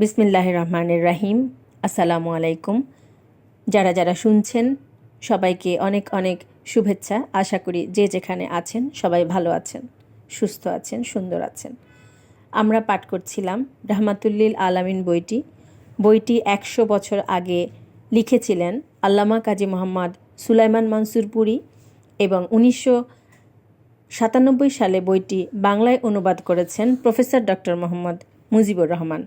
বিসমিল্লাহ রহমানের রাহিম। আসসালামু আলাইকুম। যারা যারা শুনছেন, সবাইকে অনেক অনেক শুভেচ্ছা। আশা করি যে যেখানে আছেন, সবাই ভালো আছেন, সুস্থ আছেন, সুন্দর আছেন। আমরা পাঠ করছিলাম রহমাতুল্লিল আলামিন বইটি। বইটি একশো বছর আগে লিখেছিলেন আল্লামা কাজী মোহাম্মদ সুলাইমান মনসুরপুরি এবং উনিশশো সাতানব্বই সালে বইটি বাংলায় অনুবাদ করেছেন প্রফেসর ডক্টর মোহাম্মদ মুজিবুর রহমান।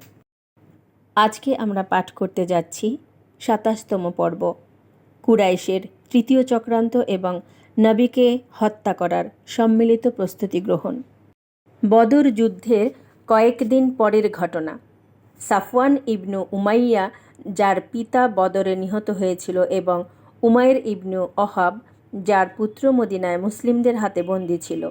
আজকে আমরা পাঠ করতে যাচ্ছি সাতাশতম পর্ব, কুরাইশের তৃতীয় চক্রান্ত এবং নবীকে হত্যা করার সম্মিলিত প্রস্তুতি গ্রহণ। বদর যুদ্ধের কয়েকদিন পরের ঘটনা। সাফওয়ান ইবনু উমাইয়া, যার পিতা বদরে নিহত হয়েছিল এবং উমায়ের ইবনু অহাব, যার পুত্র মদিনায় মুসলিমদের হাতে বন্দী ছিল,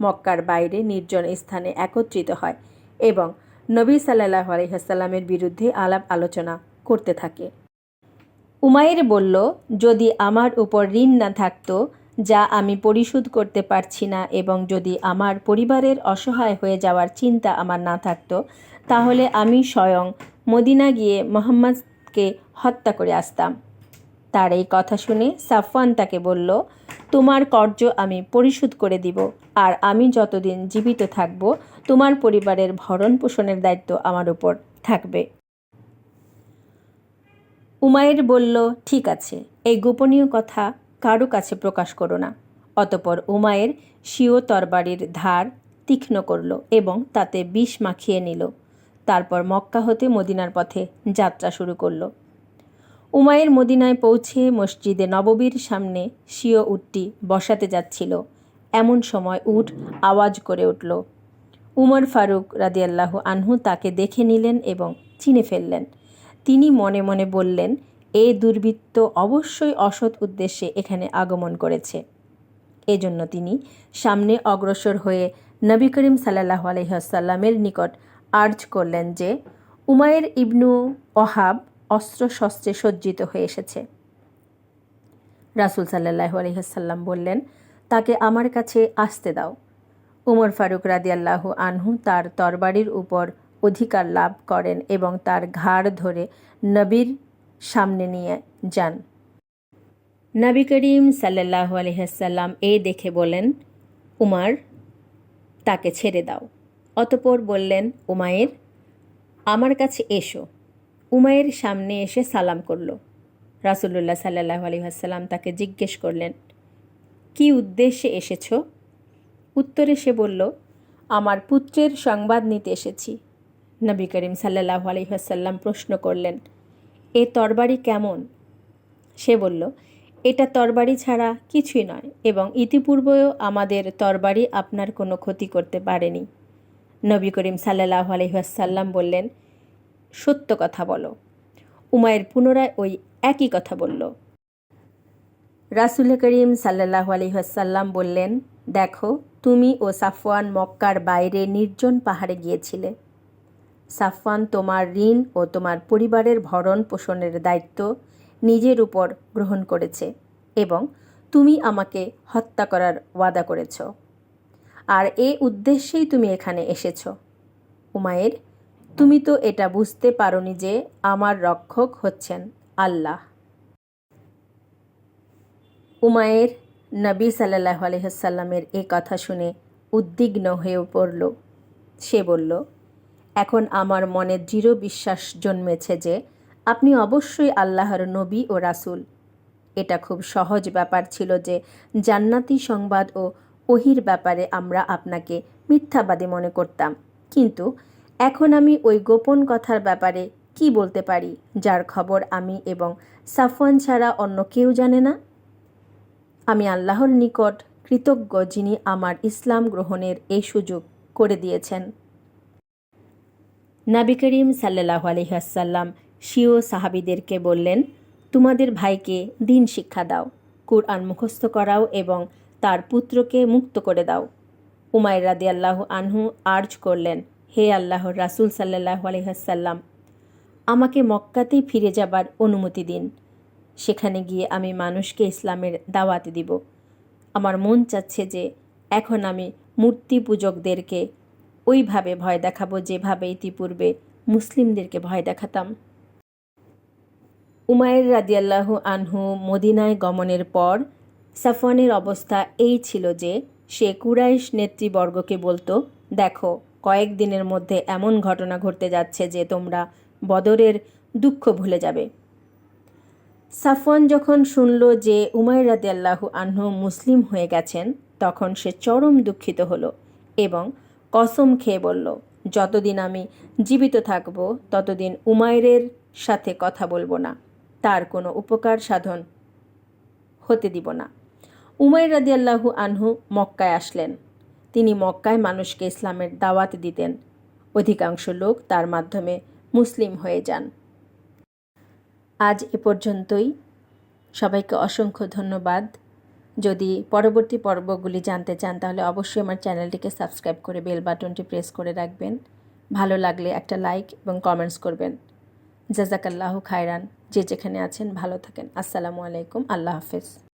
মক্কার বাইরে নির্জন স্থানে একত্রিত হয় এবং নবী সাল্লাহ আলহিহাসাল্লামের বিরুদ্ধে আলাপ আলোচনা করতে থাকে। উমায়ের বলল, যদি আমার উপর ঋণ না থাকতো, যা আমি পরিশোধ করতে পারছি না এবং যদি আমার পরিবারের অসহায় হয়ে যাওয়ার চিন্তা আমার না থাকত, তাহলে আমি স্বয়ং মদিনা গিয়ে মোহাম্মদকে হত্যা করে আসতাম। তার এই কথা শুনে সাফওয়ান তাকে বলল তোমার কর্য আমি পরিশোধ করে দিব, আর আমি যতদিন জীবিত থাকব, তোমার পরিবারের ভরণ পোষণের দায়িত্ব আমার উপর থাকবে। উমায়ের বলল, ঠিক আছে, এই গোপনীয় কথা কারও কাছে প্রকাশ করো না। অতপর উমায়ের স্বীয় তরবারির ধার তীক্ষ্ণ করল এবং তাতে বিষ মাখিয়ে নিল। তারপর মক্কা হতে মদিনার পথে যাত্রা শুরু করল। উমায়ের মদিনায় পৌঁছে মসজিদে নববীর সামনে স্বীয় উটটি বসাতে যাচ্ছিল। এমন সময় উট আওয়াজ করে উঠল। উমর ফারুক রাদিয়াল্লাহ আনহু তাকে দেখে নিলেন এবং চিনে ফেললেন। তিনি মনে মনে বললেন, এ দুর্বৃত্ত অবশ্যই অসৎ উদ্দেশ্যে এখানে আগমন করেছে। এজন্য তিনি সামনে অগ্রসর হয়ে নবী করিম সাল্লাহ আলহিহাসাল্লামের নিকট আর্জ করলেন যে উমায়ের ইবনু ওহাব অস্ত্র শস্ত্রে সজ্জিত হয়ে এসেছে। রাসুল সাল্লাহ আলহিহাসাল্লাম বললেন, তাকে আমার কাছে আসতে দাও। উমর ফারুক রাদিয়াল্লাহ আনহু তার তরবারির উপর অধিকার লাভ করেন এবং তার ঘাড় ধরে নবীর সামনে নিয়ে যান। নবী করিম সাল্লাহ আলহিহাসাল্লাম এ দেখে বলেন, উমার, তাকে ছেড়ে দাও। অতপর বললেন, উমায়ের, আমার কাছে এসো। উমায়ের সামনে এসে সালাম করল। রাসুল্লাহ সাল্লাহ আলহিহাসাল্লাম তাকে জিজ্ঞেস করলেন, কি উদ্দেশ্যে এসেছ? উত্তরে সে বলল, আমার পুত্রের সংবাদ নিতে এসেছি। নবী করিম সাল্লাহ আলহিহাসাল্লাম প্রশ্ন করলেন, এ তরবারি কেমন? সে বলল, এটা তরবারি ছাড়া কিছুই নয় এবং ইতিপূর্বেও আমাদের তরবারি আপনার কোনো ক্ষতি করতে পারেনি। নবী করিম সাল্লাহ আলহিহাসাল্লাম বললেন সত্য কথা বলো। উমায়ের পুনরায় ওই একই কথা বলল। রাসুল করিম সাল্লাহ আলহিহাসাল্লাম বললেন, দেখো, তুমি ও সাফওয়ান মক্কার বাইরে নির্জন পাহাড়ে গিয়েছিলে। সাফওয়ান তোমার ঋণ ও তোমার পরিবারের ভরণ পোষণের দায়িত্ব নিজের উপর গ্রহণ করেছে এবং তুমি আমাকে হত্যা করার ওয়াদা করেছ। আর এ উদ্দেশ্যেই তুমি এখানে এসেছ। উমায়ের তুমি তো এটা বুঝতে পারোনি যে আমার রক্ষক হচ্ছেন আল্লাহ। উমায়ের নবী সাল্লাহ আলহিসাল্লামের এ কথা শুনে উদ্বিগ্ন হয়ে পড়ল। সে বলল, এখন আমার মনে দৃঢ় বিশ্বাস জন্মেছে যে আপনি অবশ্যই আল্লাহর নবী ও রাসুল। এটা খুব সহজ ব্যাপার ছিল যে জান্নাতি সংবাদ ও ওহির ব্যাপারে আমরা আপনাকে মিথ্যাবাদী মনে করতাম। কিন্তু এখন আমি ওই গোপন কথার ব্যাপারে কি বলতে পারি, যার খবর আমি এবং সাফওয়ান ছাড়া অন্য কেউ জানে না? আমি আল্লাহর নিকট কৃতজ্ঞ যিনি আমার ইসলাম গ্রহণের এই সুযোগ করে দিয়েছেন। নাবি করিম সাল্লাহ আলহিহাসাল্লাম শিও সাহাবিদেরকে বললেন, তোমাদের ভাইকে দিন শিক্ষা দাও, কুরআন মুখস্থ করাও এবং তার পুত্রকে মুক্ত করে দাও। উমায় রাদি আল্লাহ আনহু আর্জ করলেন হে আল্লাহর রাসুল সাল্লাহ আলহাসাল্লাম আমাকে মক্কাতেই ফিরে যাবার অনুমতি দিন। সেখানে গিয়ে আমি মানুষকে ইসলামের দাওয়াত দিব। আমার মন চাচ্ছে যে এখন আমি মূর্তি পূজকদেরকে ওইভাবে ভয় দেখাবো যেভাবে ইতিপূর্বে মুসলিমদেরকে ভয় দেখাতাম। উমায়ের রাদিয়াল্লাহু আনহু মদিনায় গমনের পর সাফওয়ানের অবস্থা এই ছিল যে সে কুরাইশ নেতৃবর্গকে বলতো, দেখো কয়েকদিনের মধ্যে এমন ঘটনা ঘটতে যাচ্ছে যে তোমরা বদরের দুঃখ ভুলে যাবে। সাফওয়ান যখন শুনল যে উমায়ের রাদিয়াল্লাহু আনহু মুসলিম হয়ে গেছেন, তখন সে চরম দুঃখিত হলো এবং কসম খেয়ে বলল, যতদিন আমি জীবিত থাকব, ততদিন উমায়ের সাথে কথা বলব না। তার কোনো উপকার সাধন হতে দিব না। উমাইর রাদিয়াল্লাহু আনহু মক্কায় আসলেন। তিনি মক্কায় মানুষকে ইসলামের দাওয়াত দিতেন। অধিকাংশ লোক তার মাধ্যমে মুসলিম হয়ে যান। আজ এ পর্যন্তই। সবাইকে অসংখ্য ধন্যবাদ। যদি পরবর্তী পর্বগুলি জানতে চান, তাহলে অবশ্যই আমার চ্যানেলটিকে সাবস্ক্রাইব করে বেল বাটনটি প্রেস করে রাখবেন। ভালো লাগলে একটা লাইক এবং কমেন্টস করবেন। জাজাকাল্লাহ খায়রান। যে যেখানে আছেন, ভালো থাকেন। আসসালামু আলাইকুম। আল্লাহ হাফেজ।